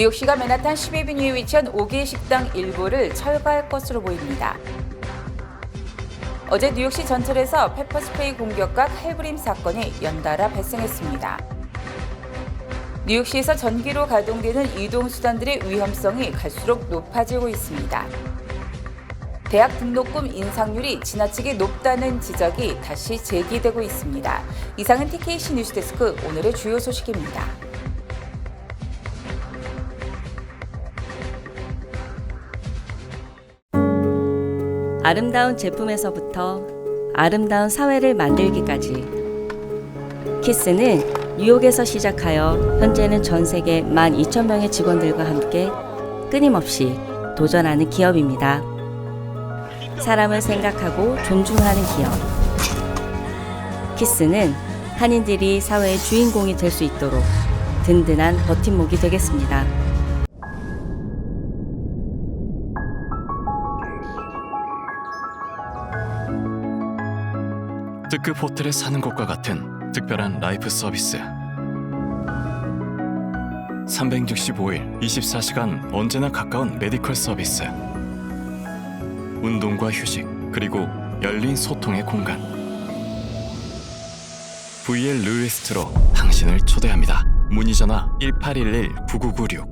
뉴욕시가 맨하탄 10에비뉴에 위치한 5개 식당 일부를 철거할 것으로 보입니다. 어제 뉴욕시 전철에서 페퍼스프레이 공격과 칼부림 사건이 연달아 발생했습니다. 뉴욕시에서 전기로 가동되는 이동수단들의 위험성이 갈수록 높아지고 있습니다. 대학 등록금 인상률이 지나치게 높다는 지적이 다시 제기되고 있습니다. 이상은 TKC 뉴스데스크 오늘의 주요 소식입니다. 아름다운 제품에서부터 아름다운 사회를 만들기까지 키스는 뉴욕에서 시작하여 현재는 전 세계 12,000명의 직원들과 함께 끊임없이 도전하는 기업입니다. 사람을 생각하고 존중하는 기업. 키스는 한인들이 사회의 주인공이 될 수 있도록 든든한 버팀목이 되겠습니다. 특급 호텔에 사는 것과 같은 특별한 라이프 서비스. 365일 24시간 언제나 가까운 메디컬 서비스. 운동과 휴식, 그리고 열린 소통의 공간. VL 루이스트로 당신을 초대합니다. 문의 전화 1811-9996.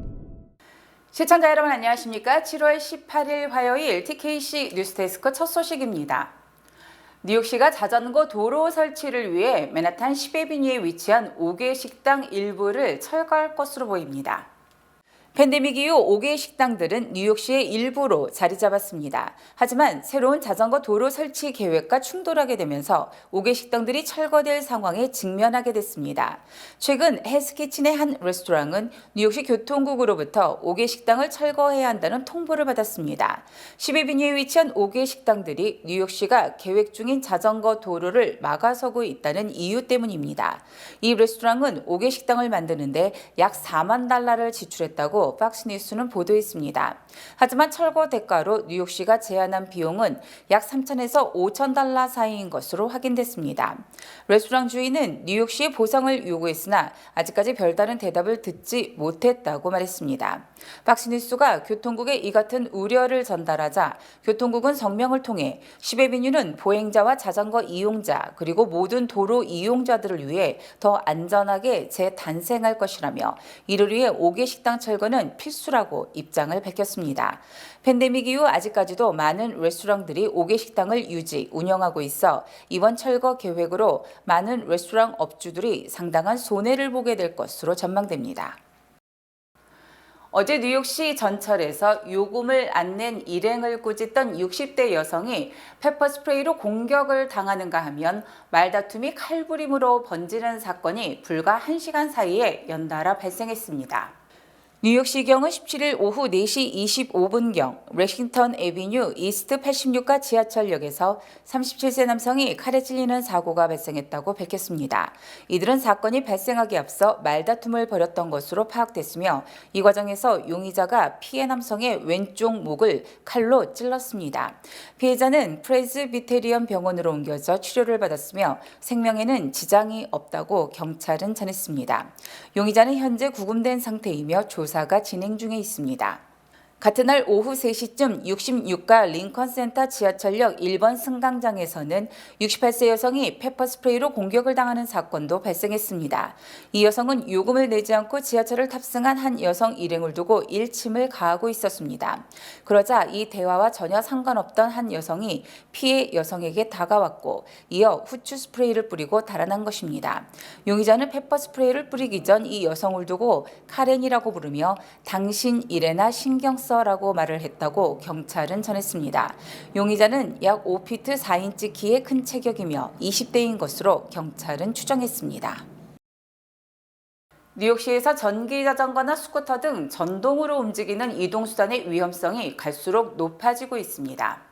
시청자 여러분 안녕하십니까? 7월 18일 화요일 TKC 뉴스데스크 첫 소식입니다. 뉴욕시가 자전거 도로 설치를 위해 맨하탄 10에비뉴에 위치한 5개 식당 일부를 철거할 것으로 보입니다. 팬데믹 이후 5개의 식당들은 뉴욕시의 일부로 자리 잡았습니다. 하지만 새로운 자전거 도로 설치 계획과 충돌하게 되면서 5개 식당들이 철거될 상황에 직면하게 됐습니다. 최근 헬스키친의 한 레스토랑은 뉴욕시 교통국으로부터 5개 식당을 철거해야 한다는 통보를 받았습니다. 10에비뉴에 위치한 5개 식당들이 뉴욕시가 계획 중인 자전거 도로를 막아서고 있다는 이유 때문입니다. 이 레스토랑은 5개 식당을 만드는데 약 4만 달러를 지출했다고 팍스뉴스는 보도했습니다. 하지만 철거 대가로 뉴욕시가 제안한 비용은 약 3천에서 5천 달러 사이인 것으로 확인됐습니다. 레스토랑 주인은 뉴욕시의 보상을 요구했으나 아직까지 별다른 대답을 듣지 못했다고 말했습니다. 팍스뉴스가 교통국에 이 같은 우려를 전달하자 교통국은 성명을 통해 10에비뉴는 보행자와 자전거 이용자 그리고 모든 도로 이용자들을 위해 더 안전하게 재탄생할 것이라며 이를 위해 5개 식당 철거는 필수라고 입장을 밝혔습니다. 팬데믹 이후 아직까지도 많은 레스토랑들이 5개 식당을 유지, 운영하고 있어 이번 철거 계획으로 많은 레스토랑 업주들이 상당한 손해를 보게 될 것으로 전망됩니다. 어제 뉴욕시 전철에서 요금을 안 낸 일행을 꾸짖던 60대 여성이 페퍼 스프레이로 공격을 당하는가 하면 말다툼이 칼부림으로 번지는 사건이 불과 1시간 사이에 연달아 발생했습니다. 뉴욕시경은 17일 오후 4시 25분경 레싱턴 에비뉴 이스트 86가 지하철역에서 37세 남성이 칼에 찔리는 사고가 발생했다고 밝혔습니다. 이들은 사건이 발생하기 앞서 말다툼을 벌였던 것으로 파악됐으며 이 과정에서 용의자가 피해 남성의 왼쪽 목을 칼로 찔렀습니다. 피해자는 프레즈비테리엄 병원으로 옮겨져 치료를 받았으며 생명에는 지장이 없다고 경찰은 전했습니다. 용의자는 현재 구금된 상태이며 조사 가 진행 중에 있습니다. 같은 날 오후 3시쯤 66가 링컨센터 지하철역 1번 승강장에서는 68세 여성이 페퍼스프레이로 공격을 당하는 사건도 발생했습니다. 이 여성은 요금을 내지 않고 지하철을 탑승한 한 여성 일행을 두고 일침을 가하고 있었습니다. 그러자 이 대화와 전혀 상관없던 한 여성이 피해 여성에게 다가왔고 이어 후추 스프레이를 뿌리고 달아난 것입니다. 용의자는 페퍼스프레이를 뿌리기 전 이 여성을 두고 카렌이라고 부르며 당신 일에나 신경 써라고 말을 했다고 경찰은 전했습니다. 용의자는 약 5피트 4인치 키의 큰 체격이며 20대인 것으로 경찰은 추정했습니다. 뉴욕시에서 전기 자전거나 스쿠터 등 전동으로 움직이는 이동수단의 위험성이 갈수록 높아지고 있습니다.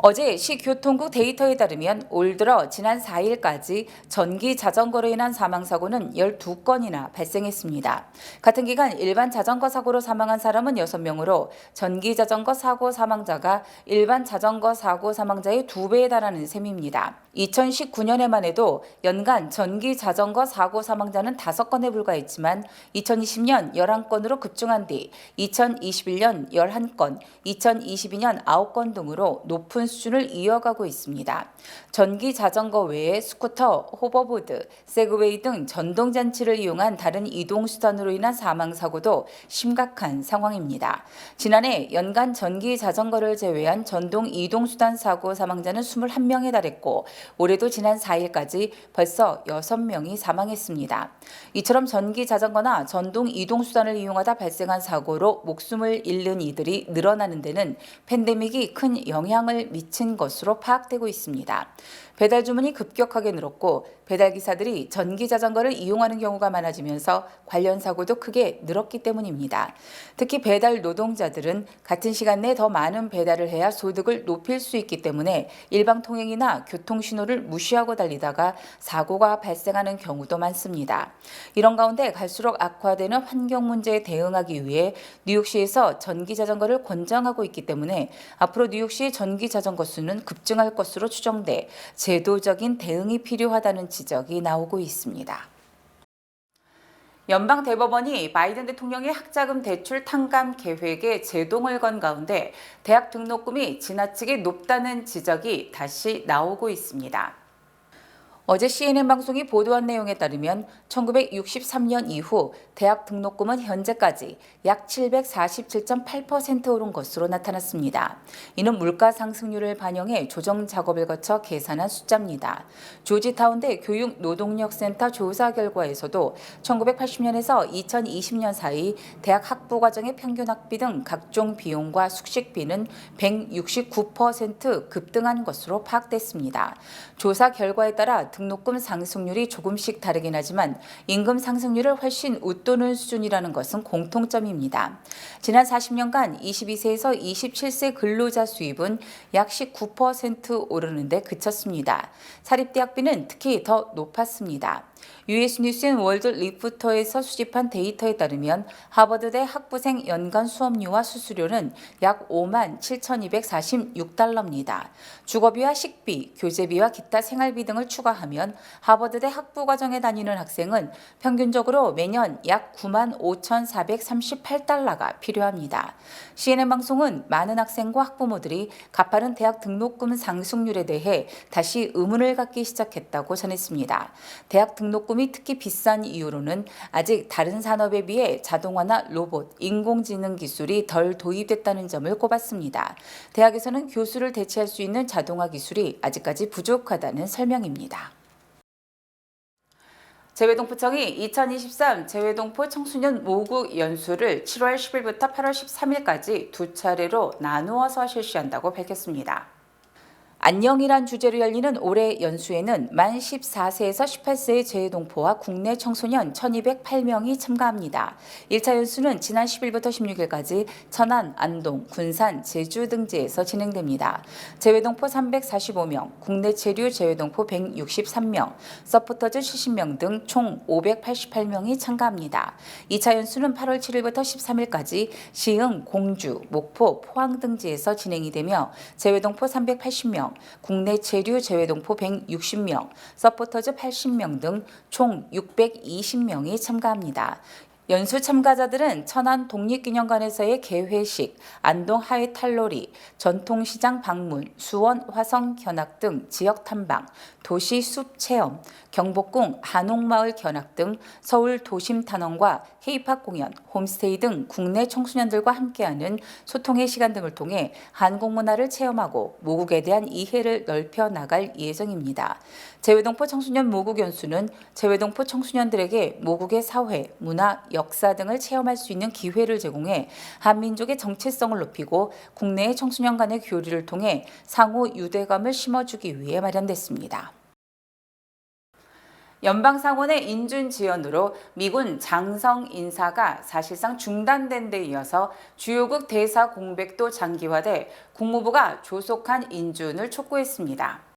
어제 시교통국 데이터에 따르면 올 들어 지난 4일까지 전기 자전거로 인한 사망 사고는 12건이나 발생했습니다. 같은 기간 일반 자전거 사고로 사망한 사람은 6명으로 전기 자전거 사고 사망자가 일반 자전거 사고 사망자의 2배에 달하는 셈입니다. 2019년에만 해도 연간 전기 자전거 사고 사망자는 5건에 불과했지만 2020년 11건으로 급증한 뒤 2021년 11건, 2022년 9건 등으로 높은 수준을 이어가고 있습니다. 전기 자전거 외에 스쿠터, 호버보드, 세그웨이 등 전동 장치를 이용한 다른 이동 수단으로 인한 사망 사고도 심각한 상황입니다. 지난해 연간 전기 자전거를 제외한 전동 이동 수단 사고 사망자는 21명에 달했고 올해도 지난 4일까지 벌써 6명이 사망했습니다. 이처럼 전기 자전거나 전동 이동 수단을 이용하다 발생한 사고로 목숨을 잃는 이들이 늘어나는 데는 팬데믹이 큰 영향을 미친 것으로 파악되고 있습니다. 배달 주문이 급격하게 늘었고 배달 기사들이 전기 자전거를 이용하는 경우가 많아지면서 관련 사고도 크게 늘었기 때문입니다. 특히 배달 노동자들은 같은 시간 내더 많은 배달을 해야 소득을 높일 수 있기 때문에 일방 통행이나 교통 신호를 무시하고 달리다가 사고가 발생하는 경우도 많습니다. 이런 가운데 갈수록 악화되는 환경 문제에 대응하기 위해 뉴욕시에서 전기 자전거를 권장하고 있기 때문에 앞으로 뉴욕시의 전기 자전거 수는 급증할 것으로 추정돼 제도적인 대응이 필요하다는 지적이 나오고 있습니다. 연방 대법원이 바이든 대통령의 학자금 대출 탕감 계획에 제동을 건 가운데 대학 등록금이 지나치게 높다는 지적이 다시 나오고 있습니다. 어제 CNN 방송이 보도한 내용에 따르면 1963년 이후 대학 등록금은 현재까지 약 747.8% 오른 것으로 나타났습니다. 이는 물가 상승률을 반영해 조정 작업을 거쳐 계산한 숫자입니다. 조지타운대 교육 노동력센터 조사 결과에서도 1980년에서 2020년 사이 대학 학부 과정의 평균 학비 등 각종 비용과 숙식비는 169% 급등한 것으로 파악됐습니다. 조사 결과에 따라 등록금 상승률이 조금씩 다르긴 하지만 임금 상승률을 훨씬 웃도는 수준이라는 것은 공통점입니다. 지난 40년간 22세에서 27세 근로자 수입은 약 19% 오르는데 그쳤습니다. 사립대학비는 특히 더 높았습니다. US 뉴스앤 월드 리프터에서 수집한 데이터에 따르면 하버드대 학부생 연간 수업료와 수수료는 약 5만 7,246달러입니다. 주거비와 식비, 교재비와 기타 생활비 등을 추가하면 하버드대 학부 과정에 다니는 학생은 평균적으로 매년 약 9만 5,438달러가 필요합니다. CNN 방송은 많은 학생과 학부모들이 가파른 대학 등록금 상승률에 대해 다시 의문을 갖기 시작했다고 전했습니다. 대학 등록금 이 특히 비싼 이유로는 아직 다른 산업에 비해 자동화나 로봇, 인공지능 기술이 덜 도입됐다는 점을 꼽았습니다. 대학에서는 교수를 대체할 수 있는 자동화 기술이 아직까지 부족하다는 설명입니다. 재외동포청이 2023 재외동포 청소년 모국 연수를 7월 10일부터 8월 13일까지 두 차례로 나누어서 실시한다고 밝혔습니다. 안녕이란 주제로 열리는 올해 연수에는 만 14세에서 18세의 재외동포와 국내 청소년 1,208명이 참가합니다. 1차 연수는 지난 10일부터 16일까지 천안, 안동, 군산, 제주 등지에서 진행됩니다. 재외동포 345명, 국내 체류 재외동포 163명, 서포터즈 70명 등 총 588명이 참가합니다. 2차 연수는 8월 7일부터 13일까지 시흥, 공주, 목포, 포항 등지에서 진행이 되며 재외동포 380명, 국내 체류 재외동포 160명, 서포터즈 80명 등 총 620명이 참가합니다. 연수 참가자들은 천안 독립기념관에서의 개회식, 안동 하회탈놀이, 전통시장 방문, 수원 화성 견학 등 지역 탐방, 도시 숲 체험, 경복궁 한옥마을 견학 등 서울 도심 탐험과 K-팝 공연, 홈스테이 등 국내 청소년들과 함께하는 소통의 시간 등을 통해 한국 문화를 체험하고 모국에 대한 이해를 넓혀 나갈 예정입니다. 재외동포 청소년 모국 연수는 재외동포 청소년들에게 모국의 사회, 문화, 역사 등을 체험할 수 있는 기회를 제공해 한민족의 정체성을 높이고 국내의 청소년 간의 교류를 통해 상호 유대감을 심어주기 위해 마련됐습니다. 연방상원의 인준 지연으로 미군 장성 인사가 사실상 중단된 데 이어서 주요국 대사 공백도 장기화돼 국무부가 조속한 인준을 촉구했습니다.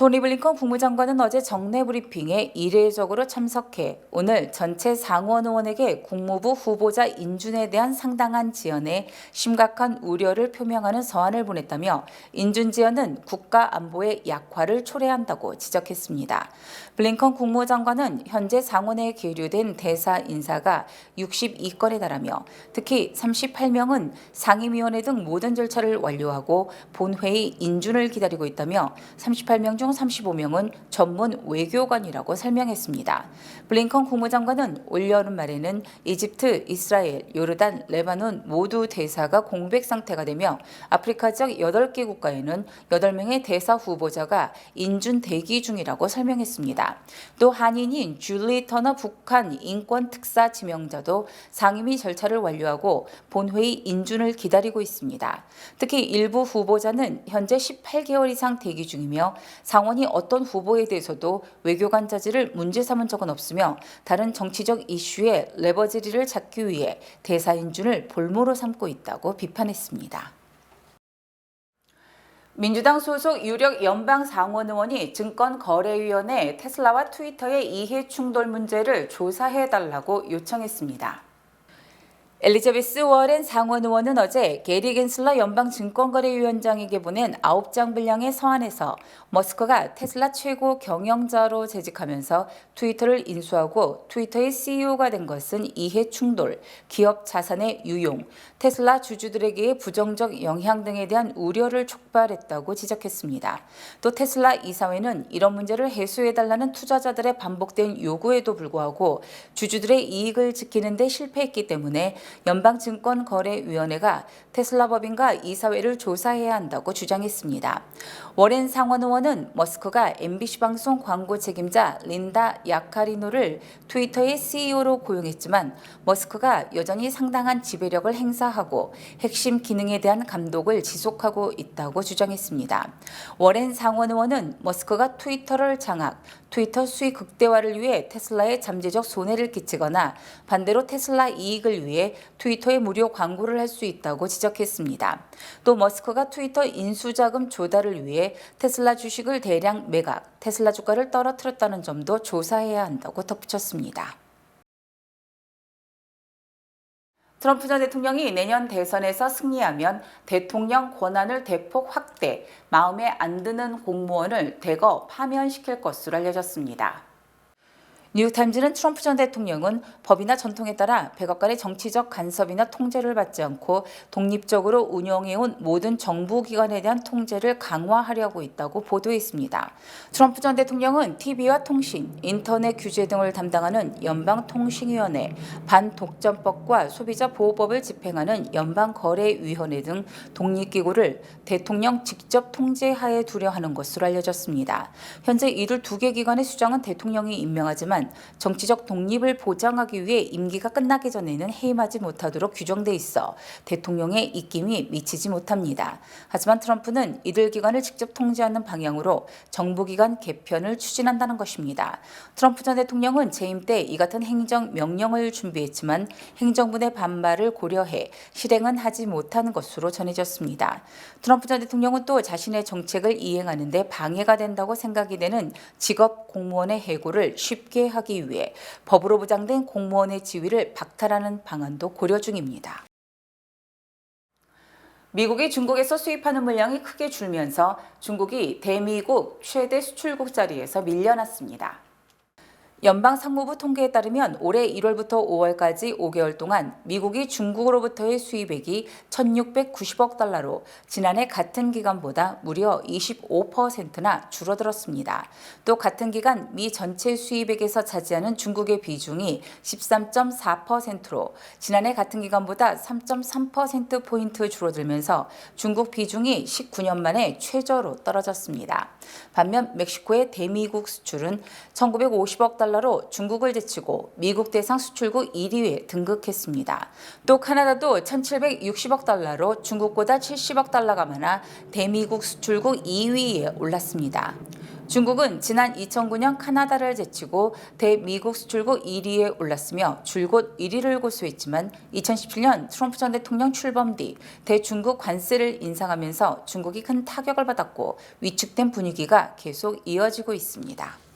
토니 블링컨 국무장관은 어제 정례 브리핑에 이례적으로 참석해 오늘 전체 상원 의원에게 국무부 후보자 인준에 대한 상당한 지연에 심각한 우려를 표명하는 서한을 보냈다며 인준 지연은 국가 안보의 약화를 초래한다고 지적했습니다. 블링컨 국무장관은 현재 상원에 계류된 대사 인사가 62건에 달하며 특히 38명은 상임위원회 등 모든 절차를 완료하고 본회의 인준을 기다리고 있다며 38명 중 35명은 전문 외교관이라고 설명했습니다. 블링컨 국무장관은 올 여름 말에는 이집트, 이스라엘, 요르단, 레바논 모두 대사가 공백 상태가 되며 아프리카 지역 8개 국가에는 8명의 대사 후보자가 인준 대기 중이라고 설명했습니다. 또 한인인 줄리 터너 북한 인권 특사 지명자도 상임위 절차를 완료하고 본회의 인준을 기다리고 있습니다. 특히 일부 후보자는 현재 18개월 이상 대기 중이며 상원이 어떤 후보에 대해서도 외교관 자질을 문제 삼은 적은 없으며 다른 정치적 이슈에 레버지리를 찾기 위해 대사 인준을 볼모로 삼고 있다고 비판했습니다. 민주당 소속 유력 연방 상원 의원이 증권거래위원회 테슬라와 트위터의 이해 충돌 문제를 조사해 달라고 요청했습니다. 엘리자베스 워렌 상원 의원은 어제 게리 겐슬러 연방증권거래위원장에게 보낸 9장 분량의 서한에서 머스크가 테슬라 최고 경영자로 재직하면서 트위터를 인수하고 트위터의 CEO가 된 것은 이해 충돌, 기업 자산의 유용, 테슬라 주주들에게의 부정적 영향 등에 대한 우려를 촉발했다고 지적했습니다. 또 테슬라 이사회는 이런 문제를 해소해달라는 투자자들의 반복된 요구에도 불구하고 주주들의 이익을 지키는 데 실패했기 때문에 연방증권거래위원회가 테슬라 법인과 이사회를 조사해야 한다고 주장했습니다. 워렌 상원 의원은 머스크가 MBC 방송 광고 책임자 린다 야카리노를 트위터의 CEO로 고용했지만 머스크가 여전히 상당한 지배력을 행사하고 핵심 기능에 대한 감독을 지속하고 있다고 주장했습니다. 워렌 상원 의원은 머스크가 트위터를 장악, 트위터 수익 극대화를 위해 테슬라에 잠재적 손해를 끼치거나 반대로 테슬라 이익을 위해 트위터에 무료 광고를 할 수 있다고 지적했습니다. 또 머스크가 트위터 인수자금 조달을 위해 테슬라 주식을 대량 매각, 테슬라 주가를 떨어뜨렸다는 점도 조사해야 한다고 덧붙였습니다. 트럼프 전 대통령이 내년 대선에서 승리하면 대통령 권한을 대폭 확대, 마음에 안 드는 공무원을 대거 파면시킬 것으로 알려졌습니다. 뉴욕타임즈는 트럼프 전 대통령은 법이나 전통에 따라 백악관의 정치적 간섭이나 통제를 받지 않고 독립적으로 운영해온 모든 정부기관에 대한 통제를 강화하려고 있다고 보도했습니다. 트럼프 전 대통령은 TV와 통신, 인터넷 규제 등을 담당하는 연방통신위원회, 반독점법과 소비자보호법을 집행하는 연방거래위원회 등 독립기구를 대통령 직접 통제하에 두려 하는 것으로 알려졌습니다. 현재 이들 두 개 기관의 수장은 대통령이 임명하지만 정치적 독립을 보장하기 위해 임기가 끝나기 전에는 해임하지 못하도록 규정돼 있어 대통령의 입김이 미치지 못합니다. 하지만 트럼프는 이들 기관을 직접 통제하는 방향으로 정부기관 개편을 추진한다는 것입니다. 트럼프 전 대통령은 재임 때 이 같은 행정 명령을 준비했지만 행정부의 반발을 고려해 실행은 하지 못한 것으로 전해졌습니다. 트럼프 전 대통령은 또 자신의 정책을 이행하는 데 방해가 된다고 생각이 되는 직업 공무원의 해고를 쉽게 하기 위해 법으로 보장된 공무원의 지위를 박탈하는 방안도 고려 중입니다. 미국이 중국에서 수입하는 물량이 크게 줄면서 중국이 대미국 최대 수출국 자리에서 밀려났습니다. 연방 상무부 통계에 따르면 올해 1월부터 5월까지 5개월 동안 미국이 중국으로부터의 수입액이 1,690억 달러로 지난해 같은 기간보다 무려 25%나 줄어들었습니다. 또 같은 기간 미 전체 수입액에서 차지하는 중국의 비중이 13.4%로 지난해 같은 기간보다 3.3% 포인트 줄어들면서 중국 비중이 19년 만에 최저로 떨어졌습니다. 반면 멕시코의 대미국 수출은 1,950억 달러 달러로 중국을 제치고 미국 대상 수출국 1위에 등극했습니다. 또 카나다도 1,760억 달러로 중국보다 70억 달러가 많아 대미국 수출국 2위에 올랐습니다. 중국은 지난 2009년 카나다를 제치고 대미국 수출국 1위에 올랐으며 줄곧 1위를 고수했지만 2017년 트럼프 전 대통령 출범 뒤 대중국 관세를 인상하면서 중국이 큰 타격을 받았고 위축된 분위기가 계속 이어지고 있습니다.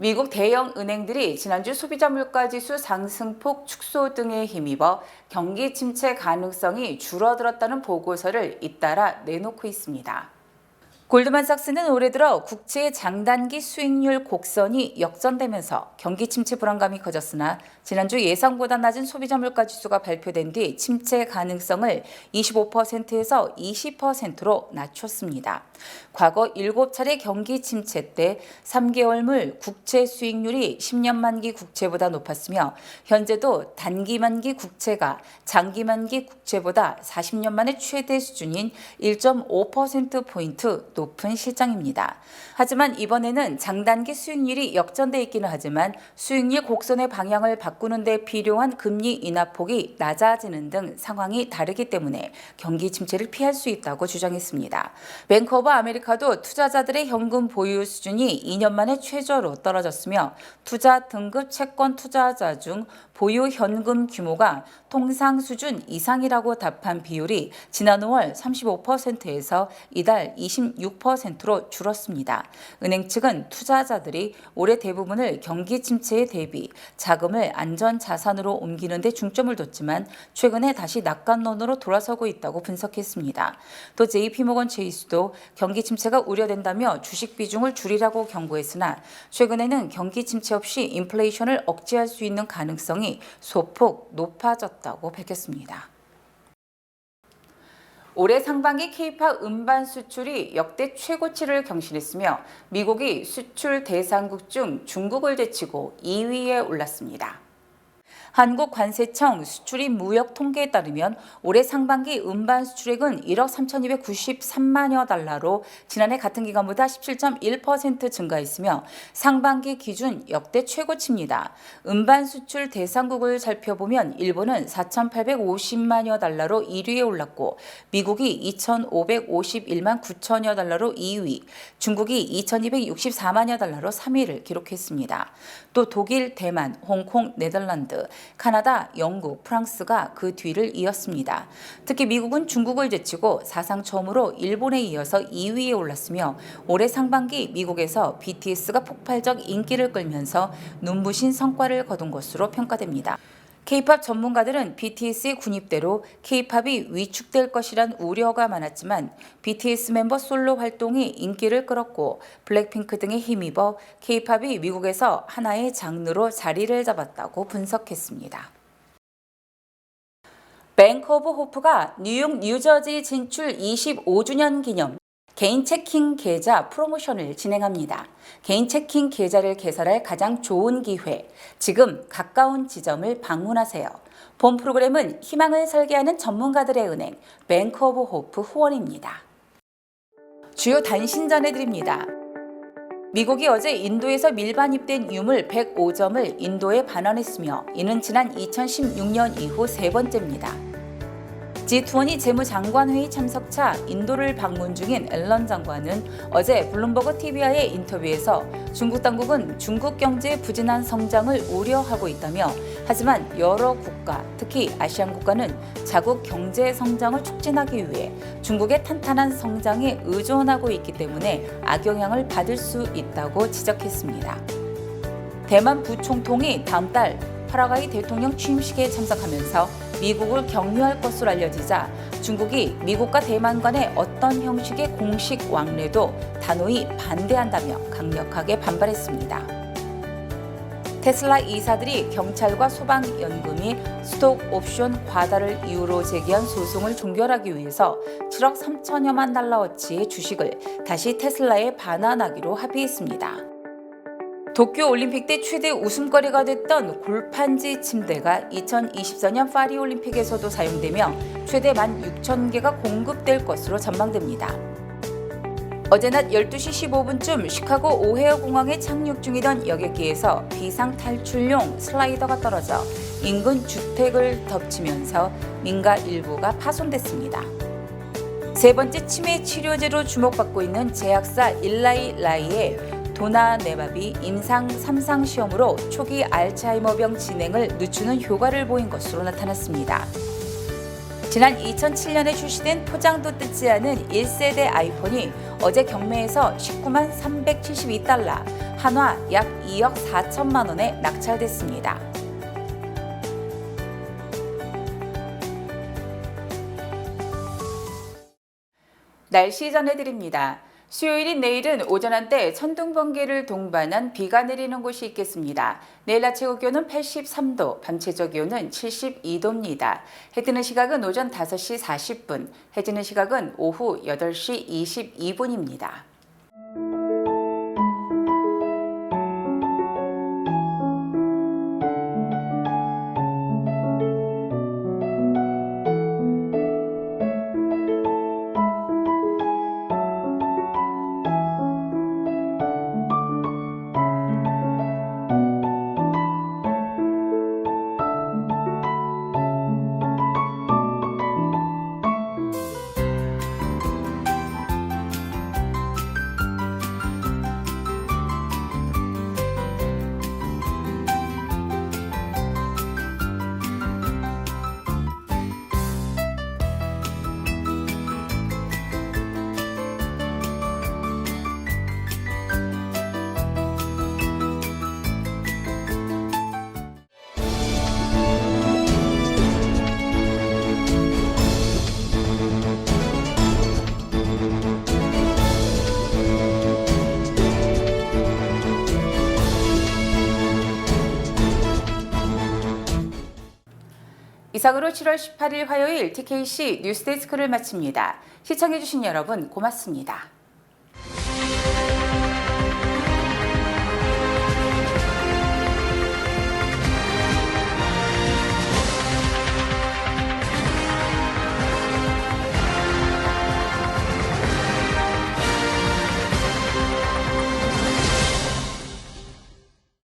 미국 대형 은행들이 지난주 소비자 물가 지수 상승폭 축소 등에 힘입어 경기 침체 가능성이 줄어들었다는 보고서를 잇따라 내놓고 있습니다. 골드만삭스는 올해 들어 국채 장단기 수익률 곡선이 역전되면서 경기 침체 불안감이 커졌으나 지난주 예상보다 낮은 소비자 물가 지수가 발표된 뒤 침체 가능성을 25%에서 20%로 낮췄습니다. 과거 7차례 경기 침체 때 3개월물 국채 수익률이 10년 만기 국채보다 높았으며 현재도 단기 만기 국채가 장기 만기 국채보다 40년 만에 최대 수준인 1.5%포인트 높은 실정입니다. 하지만 이번에는 장단기 수익률이 역전돼 있기는 하지만 수익률 곡선의 방향을 바꾸는 데 필요한 금리 인하폭이 낮아지는 등 상황이 다르기 때문에 경기 침체를 피할 수 있다고 주장했습니다. 뱅크 오브 아메리카도 투자자들의 현금 보유 수준이 2년 만에 최저로 떨어졌으며 투자 등급 채권 투자자 중 보유 현금 규모가 통상 수준 이상이라고 답한 비율이 지난 5월 35%에서 이달 26%로 줄었습니다. 은행 측은 투자자들이 올해 대부분을 경기 침체에 대비 자금을 안전 자산으로 옮기는 데 중점을 뒀지만 최근에 다시 낙관론으로 돌아서고 있다고 분석했습니다. 또 JP모건 체이스도 경기 침체가 우려된다며 주식 비중을 줄이라고 경고했으나 최근에는 경기 침체 없이 인플레이션을 억제할 수 있는 가능성이 소폭 높아졌다고 밝혔습니다. 올해 상반기 케이팝 음반 수출이 역대 최고치를 경신했으며 미국이 수출 대상국 중 중국을 제치고 2위에 올랐습니다. 한국관세청 수출입 무역 통계에 따르면 올해 상반기 음반 수출액은 1억 3,293만여 달러로 지난해 같은 기간보다 17.1% 증가했으며 상반기 기준 역대 최고치입니다. 음반 수출 대상국을 살펴보면 일본은 4,850만여 달러로 1위에 올랐고 미국이 2,551만 9천여 달러로 2위, 중국이 2,264만여 달러로 3위를 기록했습니다. 또 독일, 대만, 홍콩, 네덜란드, 카나다, 영국, 프랑스가 그 뒤를 이었습니다. 특히 미국은 중국을 제치고 사상 처음으로 일본에 이어서 2위에 올랐으며 올해 상반기 미국에서 BTS가 폭발적 인기를 끌면서 눈부신 성과를 거둔 것으로 평가됩니다. K-팝 전문가들은 BTS의 군입대로 K-팝이 위축될 것이란 우려가 많았지만 BTS 멤버 솔로 활동이 인기를 끌었고 블랙핑크 등에 힘입어 K-팝이 미국에서 하나의 장르로 자리를 잡았다고 분석했습니다. 뱅크 오브 호프가 뉴욕 뉴저지 진출 25주년 기념 개인 체킹 계좌 프로모션을 진행합니다. 개인 체킹 계좌를 개설할 가장 좋은 기회. 지금 가까운 지점을 방문하세요. 본 프로그램은 희망을 설계하는 전문가들의 은행 뱅크 오브 호프 후원입니다. 주요 단신 전해드립니다. 미국이 어제 인도에서 밀반 입된 유물 105점을 인도에 반환했으며 이는 지난 2016년 이후 세 번째입니다. G20 재무장관회의 참석차 인도를 방문 중인 앨런 장관은 어제 블룸버그 TV와의 인터뷰에서 중국 당국은 중국 경제의 부진한 성장을 우려하고 있다며 하지만 여러 국가, 특히 아시안 국가는 자국 경제 성장을 촉진하기 위해 중국의 탄탄한 성장에 의존하고 있기 때문에 악영향을 받을 수 있다고 지적했습니다. 대만 부총통이 다음 달 파라과이 대통령 취임식에 참석하면서 미국을 격려할 것으로 알려지자 중국이 미국과 대만 간의 어떤 형식의 공식 왕래도 단호히 반대한다며 강력하게 반발했습니다. 테슬라 이사들이 경찰과 소방연금이 스톡 옵션 과다를 이유로 제기한 소송을 종결하기 위해서 7억 3천여만 달러어치의 주식을 다시 테슬라에 반환하기로 합의했습니다. 도쿄 올림픽 때 최대 웃음거리가 됐던 골판지 침대가 2024년 파리 올림픽에서도 사용되며 최대 16,000개가 공급될 것으로 전망됩니다. 어제 낮 12시 15분쯤 시카고 오헤어 공항에 착륙 중이던 여객기에서 비상 탈출용 슬라이더가 떨어져 인근 주택을 덮치면서 민가 일부가 파손됐습니다. 세 번째 치매 치료제로 주목받고 있는 제약사 일라이 라이의 도나네밥이 임상 3상 시험으로 초기 알츠하이머병 진행을 늦추는 효과를 보인 것으로 나타났습니다. 지난 2007년에 출시된 포장도 뜯지 않은 1세대 아이폰이 어제 경매에서 19만 372달러, 한화 약 2억 4천만 원에 낙찰됐습니다. 날씨 전해드립니다. 수요일인 내일은 오전 한때 천둥 번개를 동반한 비가 내리는 곳이 있겠습니다. 내일 아침 기온은 83도, 밤 최저 기온은 72도입니다. 해 뜨는 시각은 오전 5시 40분, 해 지는 시각은 오후 8시 22분입니다. 이상으로 7월 18일 화요일 TKC 뉴스데스크를 마칩니다. 시청해주신 여러분 고맙습니다.